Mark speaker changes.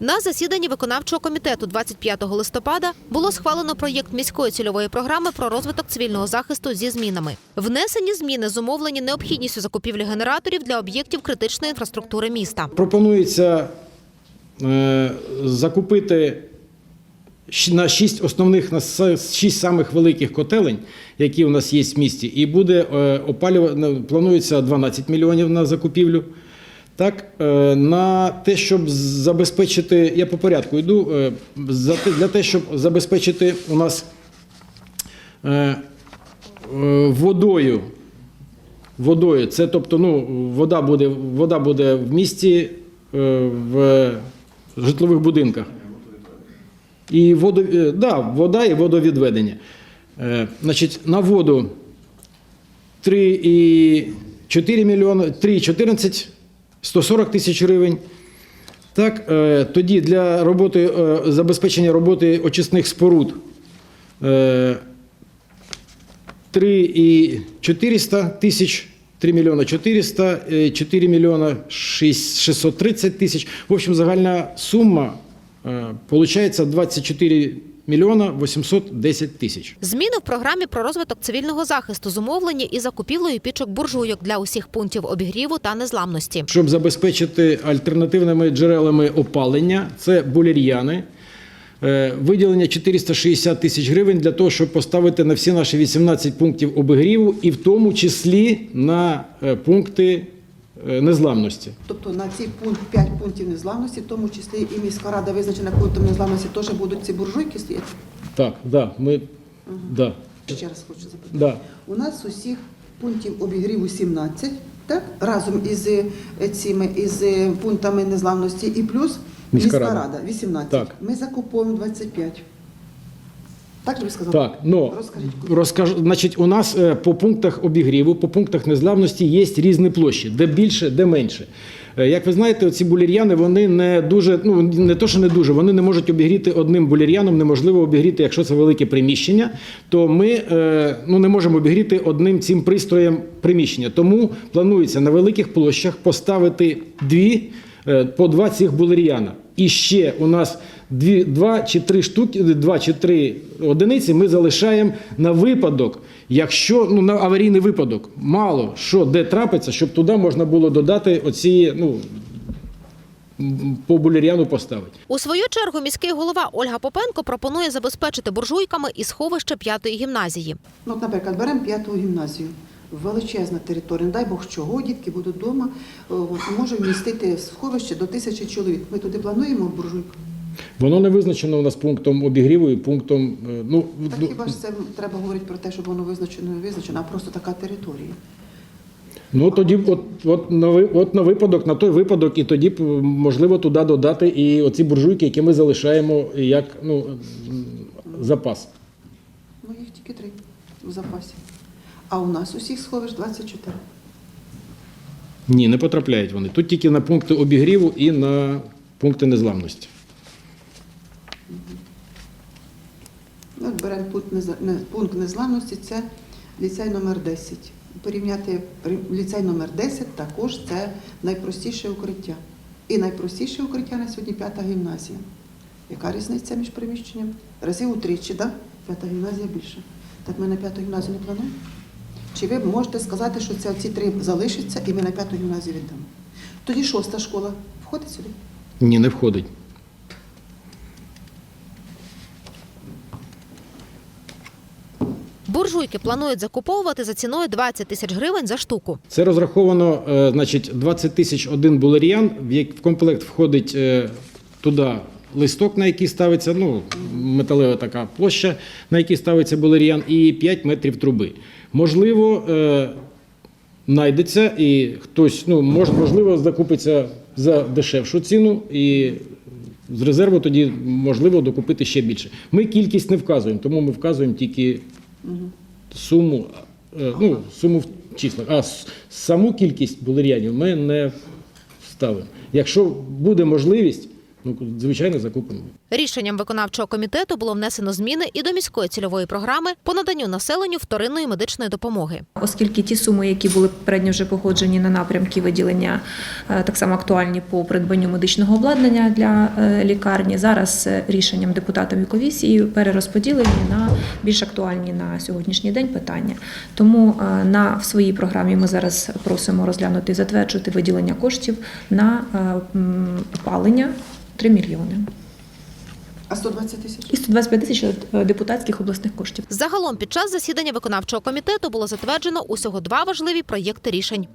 Speaker 1: На засіданні виконавчого комітету 25 листопада було схвалено проєкт міської цільової програми про розвиток цивільного захисту зі змінами. Внесені зміни зумовлені необхідністю закупівлі генераторів для об'єктів критичної інфраструктури міста.
Speaker 2: Пропонується е, закупити на шість основних на шість самих великих котелень, які у нас є в місті, і буде е, опалювати, планується 12 мільйонів на закупівлю. Так, е, на те, щоб забезпечити, я по порядку йду, е, для те, щоб забезпечити у нас е, водою водою. Це тобто, ну, вода буде, вода буде в місті в житлових будинках. І водо, е, да, вода і водовідведення. Значить, на воду 3,4 мільйони, 3,14, 140 тисяч гривень. Так, е, тоді для роботи, е, забезпечення роботи очисних споруд е, 3 і 400 тисяч, 3 мільйона 400, е, 4 мільйона 630 тисяч. В общем, загальна сума е, получається 24 мільйона 810 тисяч.
Speaker 1: Зміни в програмі про розвиток цивільного захисту зумовлені і закупівлею пічок буржуйок для усіх пунктів обігріву та незламності.
Speaker 2: Щоб забезпечити альтернативними джерелами опалення, це булір'яни. Е, Виділення 460 тисяч гривень для того, щоб поставити на всі наші 18 пунктів обігріву, і в тому числі на е, пункти незламності.
Speaker 3: Тобто на ці пункт 5 пунктів незламності, в тому числі і міська рада визначена пунктом незламності, теж будуть ці буржуйки стояти.
Speaker 2: Так, да, ми, да,
Speaker 3: Ще раз хочу запитати.
Speaker 2: да.
Speaker 3: У нас усіх пунктів обігріву 17, так? Разом із е, цими із е, пунктами незламності і плюс
Speaker 2: Міська
Speaker 3: міська,
Speaker 2: рада.
Speaker 3: рада. 18.
Speaker 2: Так.
Speaker 3: Ми закуповуємо 25. Так ви сказали?
Speaker 2: Так, ну
Speaker 3: Розкажіть.
Speaker 2: розкажу. Значить, у нас е, по пунктах обігріву, по пунктах незламності є різні площі, де більше, де менше. Е, Як ви знаєте, ці булір'яни вони не дуже, ну не то, що не дуже, вони не можуть обігріти одним булір'яном, неможливо обігріти, якщо це велике приміщення, то ми е, ну, не можемо обігріти одним цим пристроєм приміщення. Тому планується на великих площах поставити дві по два цих булер'яна. І ще у нас дві, два чи три штуки, два чи три одиниці ми залишаємо на випадок, якщо ну на аварійний випадок, мало що де трапиться, щоб туди можна було додати оці, ну по булер'яну поставити.
Speaker 1: У свою чергу міський голова Ольга Попенко пропонує забезпечити буржуйками і сховище п'ятої гімназії.
Speaker 3: Ну, от, наприклад, беремо п'яту гімназію. Величезна територія, не дай Бог чого, дітки будуть вдома, може вмістити сховище до тисячі чоловік. Ми туди плануємо буржуйку.
Speaker 2: Воно не визначено у нас пунктом обігріву і пунктом. е, Ну,
Speaker 3: Так
Speaker 2: ну,
Speaker 3: хіба ж це треба говорити про те, щоб воно визначено не визначено, а просто така територія.
Speaker 2: Ну тоді, от, от, на, от на випадок, на той випадок, і тоді можливо туди додати і оці буржуйки, які ми залишаємо як ну, запас.
Speaker 3: Ну, їх тільки три в запасі. А у нас усіх сховищ 24.
Speaker 2: Ні, не потрапляють вони. Тут тільки на пункти обігріву і на пункти незламності.
Speaker 3: От беремо пункт, незламності, це ліцей номер 10. Порівняти ліцей номер 10 також це найпростіше укриття. І найпростіше укриття на сьогодні п'ята гімназія. Яка різниця між приміщенням? Разів утричі, да? п'ята гімназія більше. Так ми на п'яту гімназію не плануємо? Чи ви можете сказати, що це ці три залишаться і ми на п'яту гімназію віддамо? Тоді шоста школа входить сюди?
Speaker 2: Ні, не входить.
Speaker 1: Буржуйки планують закуповувати за ціною 20 тисяч гривень за штуку.
Speaker 2: Це розраховано, е, значить, 20 тисяч один булер'ян, в як- в комплект входить е, туди листок, на який ставиться, ну, металева така площа, на якій ставиться булер'ян, і 5 метрів труби. Можливо, е, знайдеться і хтось, ну, мож, можливо, закупиться за дешевшу ціну і з резерву тоді можливо докупити ще більше. Ми кількість не вказуємо, тому ми вказуємо тільки суму, е, ну, суму в числах, а саму кількість булеріанів ми не ставимо. Якщо буде можливість, Ну, звичайно, закупимо.
Speaker 1: Рішенням виконавчого комітету було внесено зміни і до міської цільової програми по наданню населенню вторинної медичної допомоги.
Speaker 4: Оскільки ті суми, які були попередньо вже погоджені на напрямки виділення, е, так само актуальні по придбанню медичного обладнання для е, лікарні, зараз е, рішенням депутатів комісії перерозподілені на більш актуальні на сьогоднішній день питання. Тому на в своїй програмі ми зараз просимо розглянути і затверджувати виділення коштів на опалення 3 мільйони
Speaker 3: А 120 тисяч?
Speaker 4: і 125 тисяч е, депутатських обласних коштів.
Speaker 1: Загалом під час засідання виконавчого комітету було затверджено усього два важливі проєкти рішень.